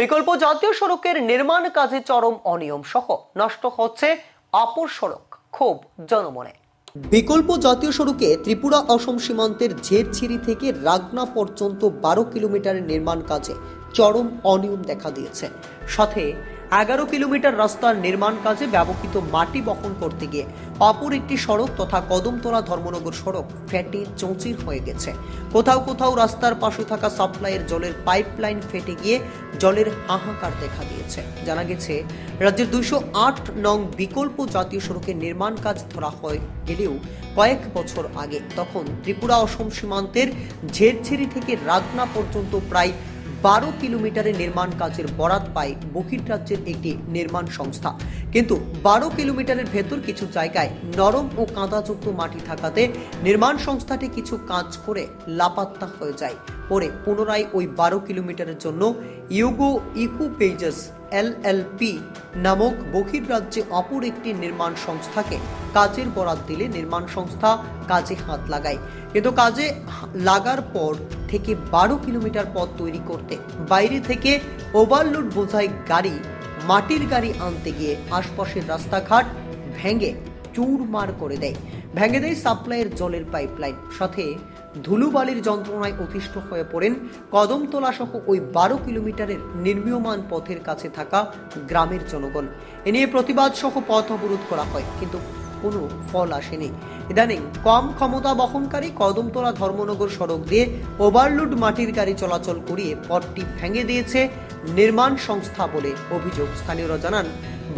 বিকল্প জাতীয় সড়কের নির্মাণ কাজে চরম অনিয়ম সহ নষ্ট হচ্ছে অপর সড়ক, ক্ষোভ জনমনে। বিকল্প জাতীয় সড়কে ত্রিপুরা অসম সীমান্তের ঝেরছিরি থেকে রাগনা পর্যন্ত বারো কিলোমিটারের নির্মাণ কাজে চরম অনিয়ম দেখা দিয়েছে। সাথে এগারো কিলোমিটার রাস্তার নির্মাণ কাজে ব্যবহৃত মাটি বহন করতে গিয়ে অপর একটি সড়ক তথা কদমতলা ধর্মনগর সড়ক ফেটে চৌচির হয়ে গেছে। কোথাও কোথাও রাস্তার পাশে থাকা সাপ্লাইয়ের জলের পাইপলাইন ফেটে গিয়ে জলের হাহাকার দেখা দিয়েছে। জানা গেছে, রাজ্যের দুশো আট নং বিকল্প জাতীয় সড়কের নির্মাণ কাজ ধরা হয় গেলেও কয়েক বছর আগে। তখন ত্রিপুরা অসম সীমান্তের ঝেরঝেরি থেকে রাগনা পর্যন্ত প্রায় বারো কিলোমিটারের নির্মাণ কাজের বরাত পায় বহির্রাজ্যের একটি নির্মাণ সংস্থা। কিন্তু বারো কিলোমিটারের ভেতর কিছু জায়গায় নরম ও কাঁদাযুক্ত মাটি থাকাতে নির্মাণ সংস্থাটি কিছু কাজ করে লাপাত্তা হয়ে যায়। পরে পুনরায় ওই বারো কিলোমিটারের জন্য ইউগো ইকু পেজেস এলএলপি নামক বহির্রাজ্যে অপর একটি নির্মাণ সংস্থাকে কাজের বরাত দিলে নির্মাণ সংস্থা কাজে হাত লাগায়। কিন্তু কাজে লাগার পর থেকে বারো কিলোমিটার পথ তৈরি করতে, বাইরে থেকে ওভারলোড বোঝাই গাড়ি, মাটির গাড়ি আনতে গিয়ে আশপাশের রাস্তাঘাট ভেঙে চুরমার করে দেয়। ভেঙে দেয় সাপ্লাইয়ের জলের পাইপলাইন। সাথে ধুলুবালির যন্ত্রণায় অতিষ্ঠ হয়ে পড়েন কদমতলা সহ ওই বারো কিলোমিটারের নির্মীয়মান পথের কাছে থাকা গ্রামের জনগণ। এ নিয়ে প্রতিবাদ সহ পথ অবরোধ করা হয়, কিন্তু কোনো ফল আসেনি। ইদানিং কম ক্ষমতা বহনকারী কদমতলা ধর্মনগর সড়ক দিয়ে ওভারলোড মাটির গাড়ি চলাচল করিয়ে পথটি ভেঙে দিয়েছে নির্মাণ সংস্থা বলে অভিযোগ। স্থানীয়রা জানান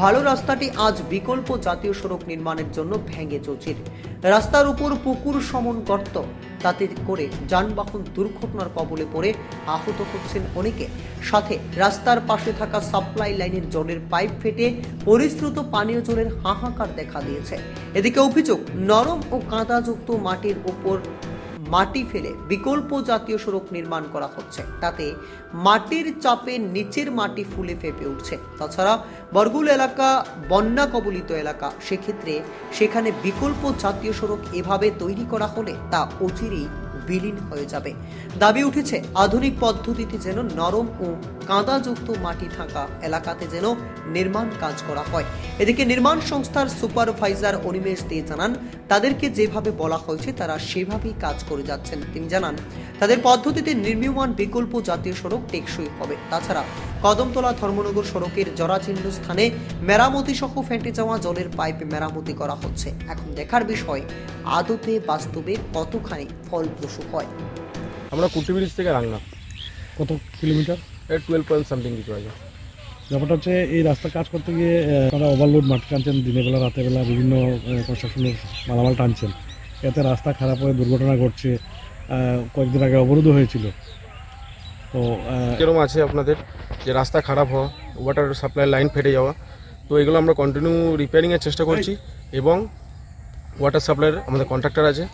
ভালো রাস্তাটি আজ বিকল্প জাতীয় সড়ক নির্মাণের জন্য ভেঙে চলছে। রাস্তার উপর পুকুর সমন গর্ত, তাতে করে যানবাহন দুর্ঘটনার কবলে পড়ে আহত হচ্ছেন অনেকে। সাথে রাস্তার পাশে থাকা সাপ্লাই লাইনের জলের পাইপ ফেটে পরিশ্রুত পানীয় জলের হাহাকার দেখা দিয়েছে। এদিকে অভিযোগ, নরম ও কাঁদাযুক্ত মাটির উপর মাটি ফেলে বিকল্প জাতীয় সড়ক নির্মাণ করা হচ্ছে। তাতে মাটির চাপে নিচের মাটি ফুলে ফেপে উঠছে। তাছাড়া বরগুল এলাকা বন্যা কবলিত এলাকা, সেক্ষেত্রে সেখানে বিকল্প জাতীয় সড়ক এভাবে তৈরি করা হলে তা অচিরেই বিলীন হয়ে যাবে। দাবি উঠেছে, আধুনিক পদ্ধতিতে যেন নরম ও কাঁদাযুক্ত মাটি থাকা এলাকাতে যেন নির্মাণ কাজ করা হয়। এদিকে নির্মাণ সংস্থার সুপারভাইজার অনিমেষ দে জানান, তাদেরকে যেভাবে বলা হয়েছে, তারা সেভাবেই কাজ করে যাচ্ছেন তিনি জানান। তাদের পদ্ধতিতে নির্মীয়মান বিকল্প জাতীয় সড়ক টেকসই হবে। তাছাড়া কদমতলা ধর্মনগর সড়কের জরাচীর্ণ স্থানে মেরামতি সহ ফেটে যাওয়া জলের পাইপ মেরামতি করা হচ্ছে। এখন দেখার বিষয়, আদতে বাস্তবে কতখানি ফলপ্রসূ? হয়। আমরা কুটি ব্রিজ থেকে রান্না কত কিলোমিটার? এর টুয়েলভ পয়েন্ট সামথিং কিছু আছে। ব্যাপারটা হচ্ছে এই রাস্তা কাজ করতে গিয়ে আপনারা ওভারলোড মাটি টানছেন দিনের বেলা রাতের বেলা বিভিন্ন কনস্ট্রাকশনের মালামাল টানছেন। এতে রাস্তা খারাপ হয়ে দুর্ঘটনা ঘটছে কয়েকদিন আগে অবরোধও হয়েছিল। তো আহ, আছে আপনাদের? যে রাস্তা খারাপ হওয়া ওয়াটার সাপ্লাই লাইন ফেটে যাওয়া তো এগুলো আমরা কন্টিনিউ রিপেয়ারিংয়ের চেষ্টা করছি এবং ওয়াটার সাপ্লাইয়ের আমাদের কন্ট্রাক্টর আছে।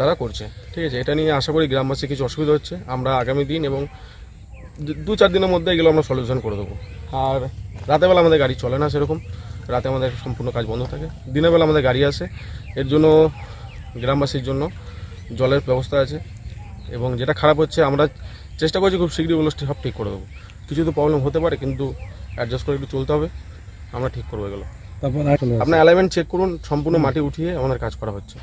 তারা করছে। ঠিক আছে এটা নিয়ে আশা করি গ্রামবাসী কিছু অসুবিধা হচ্ছে। আমরা আগামী দিন এবং দু- চার দিনের মধ্যে এগুলো আমরা সলিউশন করে দেবো। আর রাতেরবেলা আমাদের গাড়ি চলে না সেরকম। রাতে আমাদের সম্পূর্ণ কাজ বন্ধ থাকে। দিনের বেলা আমাদের গাড়ি আসে। এর জন্য গ্রামবাসীর জন্য জলের ব্যবস্থা আছে। এবং যেটা খারাপ হচ্ছে আমরা চেষ্টা করছি খুব শীঘ্রই ওগুলো সব ঠিক করে দেবো। কিছু তো প্রবলেম হতে পারে কিন্তু অ্যাডজাস্ট করে একটু চলতে হবে। আমরা ঠিক করব এগুলো। আপনার অ্যালাইনমেন্ট চেক করুন সম্পূর্ণ মাটি উঠিয়ে আমাদের কাজ করা হচ্ছে।